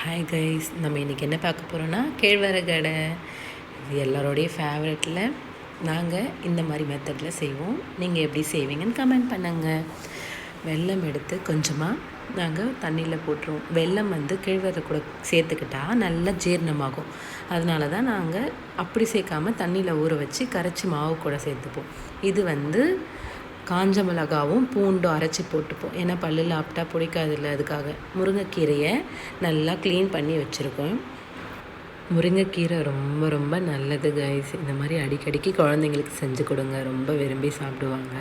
Hi guys நம்ம இன்றைக்கி என்ன பார்க்க போகிறோன்னா கேழ்வரகு அடை இது எல்லாரோடைய ஃபேவரெட்டில் நாங்கள் இந்த மாதிரி மெத்தடில் செய்வோம். நீங்கள் எப்படி செய்வீங்கன்னு கமெண்ட் பண்ணுங்கள் வெல்லம் எடுத்து கொஞ்சமாக நாங்கள் தண்ணியில் போட்டுருவோம். வெல்லம் வந்து கேழ்வரகு கூட சேர்த்துக்கிட்டா நல்லா ஜீரணமாகும். அதனால தான் நாங்கள் அப்படி சேர்க்காம தண்ணியில் ஊற வச்சு கரைச்சி மாவு கூட சேர்த்துப்போம். இது வந்து காஞ்ச மிளகாவும் பூண்டும் அரைச்சி போட்டுப்போம். ஏன்னா பல்லில் ஆப்டா பிடிக்காதுல்ல அதுக்காக. முருங்கைக்கீரையை நல்லா க்ளீன் பண்ணி வச்சுருக்கோம். முருங்கைக்கீரை ரொம்ப ரொம்ப நல்லது கைஸ் இந்த மாதிரி அடிக்கடிக்கு குழந்தைங்களுக்கு செஞ்சு கொடுங்க. ரொம்ப விரும்பி சாப்பிடுவாங்க.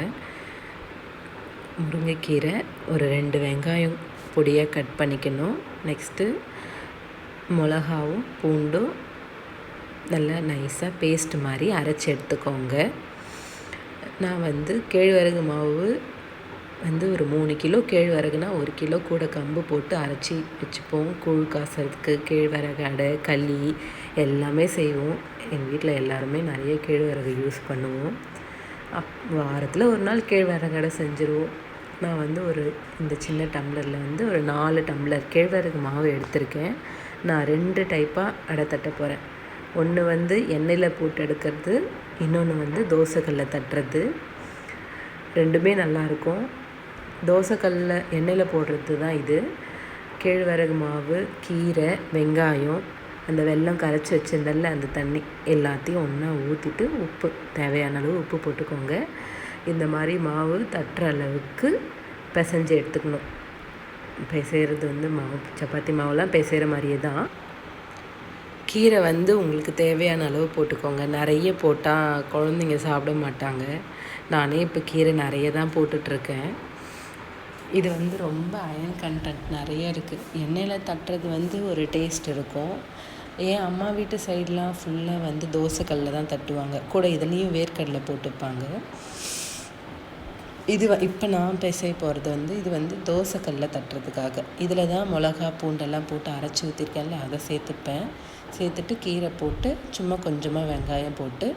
முருங்கைக்கீரை ஒரு ரெண்டு வெங்காயம் பொடியாக கட் பண்ணிக்கணும். நெக்ஸ்ட்டு மிளகாவும் பூண்டும் நல்லா நைஸாக பேஸ்ட் மாதிரி அரைச்சி எடுத்துக்கோங்க. நான் வந்து கேழ்வரகு மாவு வந்து ஒரு மூணு கிலோ கேழ்வரகுனா ஒரு கிலோ கூட கம்பு போட்டு அரைச்சி வச்சுப்போம். கூழ் காசுறதுக்கு கேழ்வரகு அடை களி எல்லாமே செய்வோம். எங்கள் வீட்டில் எல்லாருமே நிறைய கேழ்வரகு யூஸ் பண்ணுவோம். அப் வாரத்தில் ஒரு நாள் கேழ்வரகு அடை செஞ்சுருவோம். நான் வந்து ஒரு இந்த சின்ன டம்ளரில் வந்து ஒரு நாலு டம்ளர் கேழ்வரகு மாவு எடுத்திருக்கேன். நான் ரெண்டு டைப்பாக அடை தட்ட போகிறேன் ஒன்று வந்து எண்ணெயில் போட்டு எடுக்கிறது இன்னொன்று வந்து தோசைக்கல்லில் தட்டுறது. ரெண்டுமே நல்லாயிருக்கும் தோசைக்கல்லில் எண்ணெயில் போடுறது தான் இது. கேழ்வரகு மாவு கீரை வெங்காயம் அந்த வெல்லம் கரைச்சி வச்சிருந்தல அந்த தண்ணி எல்லாத்தையும் ஒன்றா ஊற்றிட்டு உப்பு தேவையான அளவு உப்பு போட்டுக்கோங்க. இந்த மாதிரி மாவு தட்டுற அளவுக்கு பிசைஞ்சு எடுத்துக்கணும். பிசைகிறது வந்து மாவு சப்பாத்தி மாவுலாம் பிசைகிற மாதிரியே தான். கீரை வந்து உங்களுக்கு தேவையான அளவு போட்டுக்கோங்க. நிறைய போட்டால் குழந்தைங்க சாப்பிட மாட்டாங்க. நானே இப்போ கீரை நிறைய தான் போட்டுட்ருக்கேன். இது வந்து ரொம்ப அயன் கண்டென்ட் நிறைய இருக்குது எண்ணெயில் தட்டுறது வந்து ஒரு டேஸ்ட் இருக்கும். ஏன் அம்மா வீட்டு சைட்லாம் ஃபுல்லாக வந்து தோசைக்கல்லில் தான் தட்டுவாங்க. கூட இதுலேயும் வேர்க்கடலை போட்டுப்பாங்க. இது இப்போ நான் பேச போகிறது வந்து இது வந்து தோசைக்கல்லில் தட்டுறதுக்காக. இதில் தான் மிளகா பூண்டெல்லாம் போட்டு அரைச்சி ஊற்றிருக்கேன்ல அதை சேர்த்துப்பேன். சேர்த்துட்டு கீரை போட்டு சும்மா கொஞ்சமாக வெங்காயம் போட்டு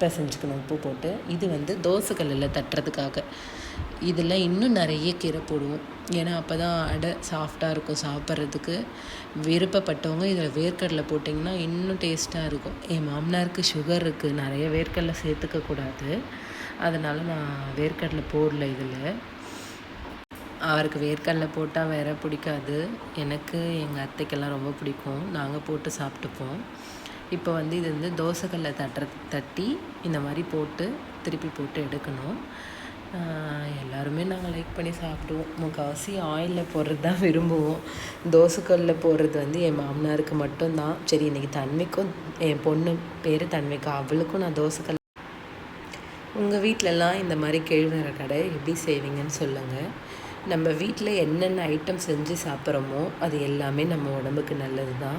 பிசைஞ்சுக்கணும் உப்பு போட்டு. இது வந்து தோசைக்கல்லில் தட்டுறதுக்காக. இதில் இன்னும் நிறைய கீரை போடுவோம். ஏன்னா அப்போ தான் அடை சாஃப்டாக இருக்கும் சாப்பிட்றதுக்கு. விருப்பப்பட்டவங்க இதில் வேர்க்கடலை போட்டிங்கன்னா இன்னும் டேஸ்ட்டாக இருக்கும். என் மாமனாருக்கு சுகர் இருக்குது நிறைய வேர்க்கடலை சேர்த்துக்கக்கூடாது அதனால் நான் வேர்க்கடலை போடல இதில். அவருக்கு வேர்க்கடலை போட்டால் வேற பிடிக்காது. எனக்கு எங்கள் அத்தைக்கெல்லாம் ரொம்ப பிடிக்கும். நாங்கள் போட்டு சாப்பிட்டுப்போம். இப்போ வந்து இது வந்து தோசைக்கல்லை தட்டுற தட்டி இந்த மாதிரி போட்டு திருப்பி போட்டு எடுக்கணும். எல்லாருமே நாங்கள் லைக் பண்ணி சாப்பிடுவோம். முக்கால்வாசி ஆயிலில் போடுறது தான் விரும்புவோம். தோசைக்கல்லில் போடுறது வந்து என் மாமனாருக்கு மட்டும்தான். சரி இன்றைக்கி தன்மைக்கும் என் பொண்ணு பேர் தன்மைக்கும் அவளுக்கும் நான் தோசைக்கல் உங்கள் வீட்டிலலாம் இந்த மாதிரி கேழ்வரகு கடை எப்படி செய்வீங்கன்னு சொல்லுங்கள் நம்ம வீட்டில் என்னென்ன ஐட்டம் செஞ்சு சாப்பிட்றோமோ அது எல்லாமே நம்ம உடம்புக்கு நல்லது தான்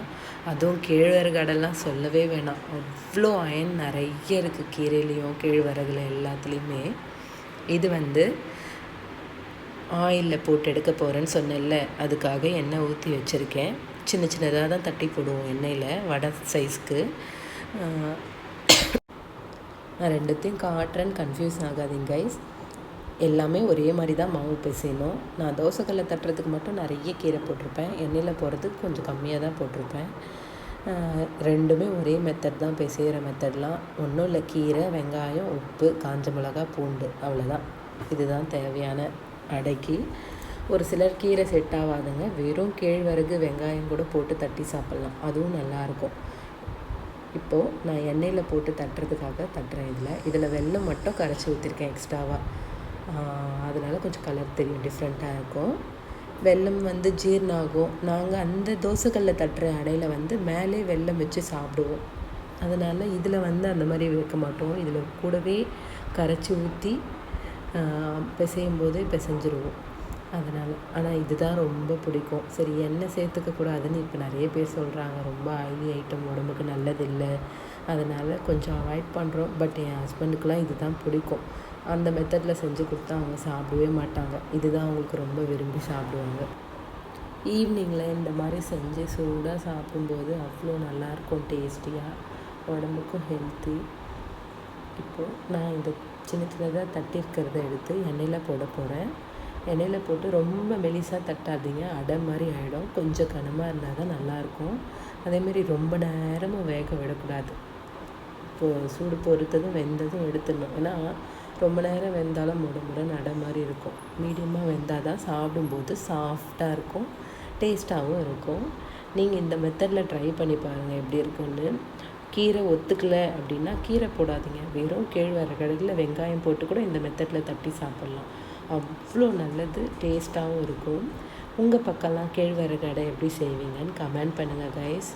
அதுவும் கேழ்வரகு கடைலாம் சொல்லவே வேணாம். அவ்வளோ அயன் நிறைய இருக்குது கீரையிலையும் கேழ்வரகுல எல்லாத்துலேயுமே. இது வந்து ஆயிலில் போட்டு எடுக்க போகிறேன்னு சொன்னேன்ல அதுக்காக எண்ணெய் ஊற்றி வச்சுருக்கேன். சின்ன சின்னதாக தான் தட்டி போடுவோம் எண்ணெயில் வடை சைஸ்க்கு நான் ரெண்டுத்தையும் காட்டுறேன்னு கன்ஃபியூஸ் ஆகாதீங்க கைஸ் எல்லாமே ஒரே மாதிரி தான் மாவு பிசையணும். நான் தோசைக்கல்லை தட்டுறதுக்கு மட்டும் நிறைய கீரை போட்டிருப்பேன். எண்ணெயில் போகிறதுக்கு கொஞ்சம் கம்மியாக தான் போட்டிருப்பேன் ரெண்டுமே ஒரே மெத்தட் தான் பிசைகிற மெத்தட்லாம் ஒன்றும் இல்லை கீரை வெங்காயம் உப்பு காஞ்ச மிளகா பூண்டு அவ்வளோதான் இதுதான் தேவையான அடைக்கு. ஒரு சிலர் கீரை செட் ஆகாதுங்க. வெறும் கேழ்வரகு வெங்காயம் கூட போட்டு தட்டி சாப்பிட்லாம். அதுவும் நல்லாயிருக்கும் இப்போது நான் எண்ணெயில் போட்டு தட்டுறதுக்காக தட்டுறேன் இதில். இதில் வெல்லம் மட்டும் கரைச்சி ஊற்றிருக்கேன் எக்ஸ்ட்ராவாக அதனால் கொஞ்சம் கலர் தெரியும் டிஃப்ரெண்ட்டாக இருக்கும். வெல்லம் வந்து ஜீர்ணாகும். ஆகும் நாங்கள் அந்த தோசைக்கல்லில் தட்டுற அடையில் வந்து மேலே வெல்லம் வச்சு சாப்பிடுவோம். அதனால் இதில் வந்து அந்த மாதிரி வைக்க மாட்டோம். இதில் கூடவே கரைச்சி ஊற்றி பிசையும் போது பிசைஞ்சிருவோம். அதனால். ஆனால் இதுதான் ரொம்ப பிடிக்கும். சரி எண்ணெய் சேர்த்துக்கக்கூடாதுன்னு இப்போ நிறைய பேர் சொல்கிறாங்க ரொம்ப ஆயிலி ஐட்டம் உடம்புக்கு நல்லதில்லை. அதனால் கொஞ்சம் அவாய்ட் பண்ணுறோம் பட் என் ஹஸ்பண்டுக்கெலாம் இது தான் பிடிக்கும். அந்த மெத்தடில் செஞ்சு கொடுத்தா அவங்க சாப்பிடவே மாட்டாங்க. இதுதான் அவங்களுக்கு ரொம்ப விரும்பி சாப்பிடுவாங்க. ஈவினிங்கில் இந்த மாதிரி செஞ்சு சூடாக சாப்பிடும்போது அவ்வளோ நல்லாயிருக்கும் டேஸ்டியாக உடம்புக்கும் ஹெல்த்தி இப்போது நான் இந்த சின்ன சின்னதாக தட்டி இருக்கிறத எடுத்து எண்ணெயில் போட போகிறேன் எண்ணெயில் போட்டு ரொம்ப மெலிசாக தட்டாதீங்க. அடை மாதிரி ஆகிடும் கொஞ்சம் கனமாக இருந்தால் தான் நல்லாயிருக்கும். அதேமாரி ரொம்ப நேரமும் வேக விடக்கூடாது. இப்போ சூடு பொறுத்ததும் வெந்ததும் எடுத்துடணும். ஏன்னா ரொம்ப நேரம் வெந்தாலும் முடமுடன் அடை மாதிரி இருக்கும். மீடியமாக வெந்தால் தான் சாப்பிடும்போது சாஃப்டாக இருக்கும். டேஸ்ட்டாகவும் இருக்கும். நீங்கள் இந்த மெத்தடில் ட்ரை பண்ணி பாருங்கள் எப்படி இருக்குன்னு. கீரை ஒத்துக்கலை அப்படின்னா கீரை போடாதீங்க. வெறும் கேழ்வரகடில் வெங்காயம் போட்டு கூட இந்த மெத்தடில் தட்டி சாப்பிட்லாம். அவ்வளோ நல்லது டேஸ்ட்டாகவும் இருக்கும். உங்கள் பக்கம்லாம் கேழ்வரகு அடை எப்படி செய்வீங்கன்னு கமெண்ட் பண்ணுங்கள் கைஸ்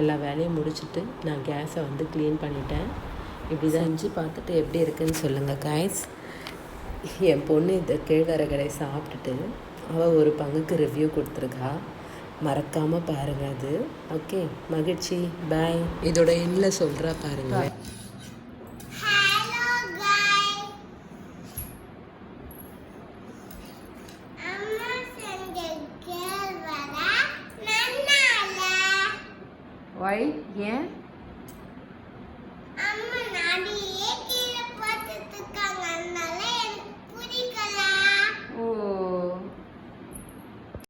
எல்லா வேலையும் முடிச்சுட்டு நான் கேஸை வந்து க்ளீன் பண்ணிட்டேன். இப்படி தான் செஞ்சு பார்த்துட்டு எப்படி இருக்குன்னு சொல்லுங்கள் கைஸ் என் பொண்ணு இந்த கேழ்வரகடை சாப்பிட்டுட்டு அவள் ஒரு பங்குக்கு ரிவ்யூ கொடுத்துருக்கா. மறக்காமல் பாருங்கள் அது. ஓகே மகிழ்ச்சி. பாய் இதோட எண்ணில் சொல்கிறா பாருங்கள் ஒய் ஏன் அம்மா நடிய